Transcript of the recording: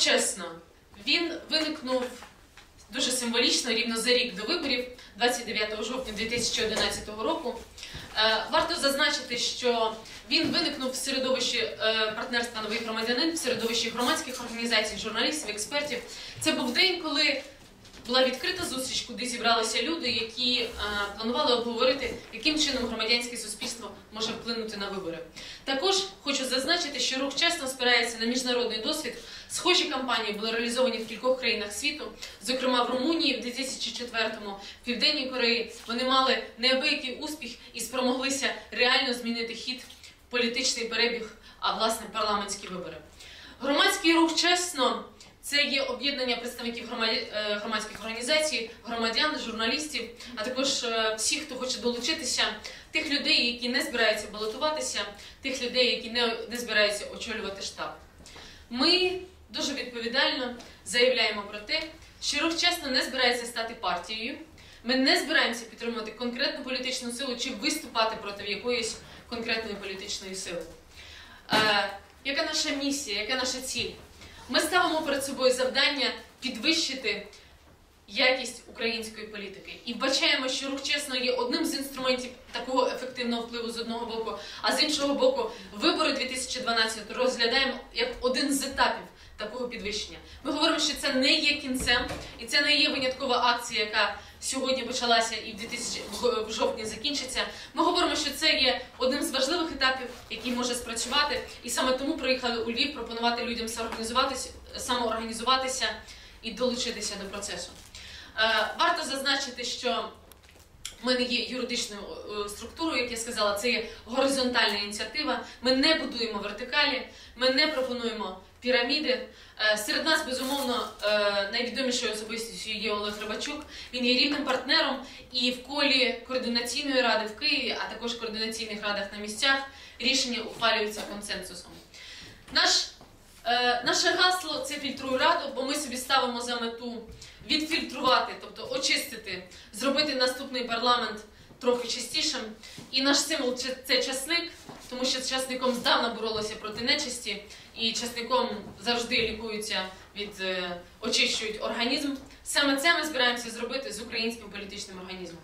чесно, він виникнув дуже символічно, рівно за рік до виборів, 29 жовтня 2011 року. Е, Варто зазначити, що він виникнув в середовищі е, партнерства новий громадянин, в середовищі громадських організацій, журналістів, експертів. Це був день, коли була відкрита зустріч, куди зібралися люди, які е, планували обговорити, яким чином громадянське суспільство може вплинути на вибори. Також хочу зазначити, що рух чесно спирається на міжнародний досвід. Схожі кампанії були реалізовані в кількох країнах світу, зокрема в Румунії в 2004-му, в Південній Кореї. Вони мали неабиякий успіх і спромоглися реально змінити хід політичний перебіг, а власне парламентські вибори. Громадський рух чесно. Це є об'єднання представників е, громадських організацій, громадян, журналістів, а також е, всіх, хто хоче долучитися, тих людей, які не збираються балотуватися, тих людей, які не, збираються очолювати штаб. Ми дуже відповідально заявляємо про те, що рух чесно не збирається стати партією. Ми не збираємося підтримувати конкретну політичну силу чи виступати проти якоїсь конкретної політичної сили. Е, яка наша місія, яка наша ціль? Ми ставимо перед собою завдання підвищити якість української політики і вбачаємо, що рух чесно є одним з інструментів такого ефективного впливу з одного боку, а з іншого боку, вибори 2012 розглядаємо як один з етапів такого підвищення. Ми говоримо, що це не є кінцем, і це не є виняткова акція, яка сьогодні почалася і в 2000 в- жовтні закінчиться. Ми говоримо, що це є одним з важливих етапів, який може спрацювати, і саме тому приїхали у Львів пропонувати людям самоорганізуватися і долучитися до процесу. Е, Варто зазначити, що ми не є юридичною е, структурою, як я сказала, це є горизонтальна ініціатива. Ми не будуємо вертикалі, ми не пропонуємо піраміди. Е, Серед нас, безумовно, е, найвідомішою особистістю є Олег Рибачук. Він є рівним партнером і в колі координаційної ради в Києві, а також координаційних радах на місцях рішення ухвалюються консенсусом. Наш, е, наше гасло це фільтруй раду, бо ми собі ставимо за мету відфільтрувати, тобто очистити, зробити наступний парламент трохи чистішим. І наш символ це- часник, тому що з часником здавна боролися проти нечисті, і часником завжди лікуються від е, очищують організм. Саме це ми збираємося зробити з українським політичним організмом.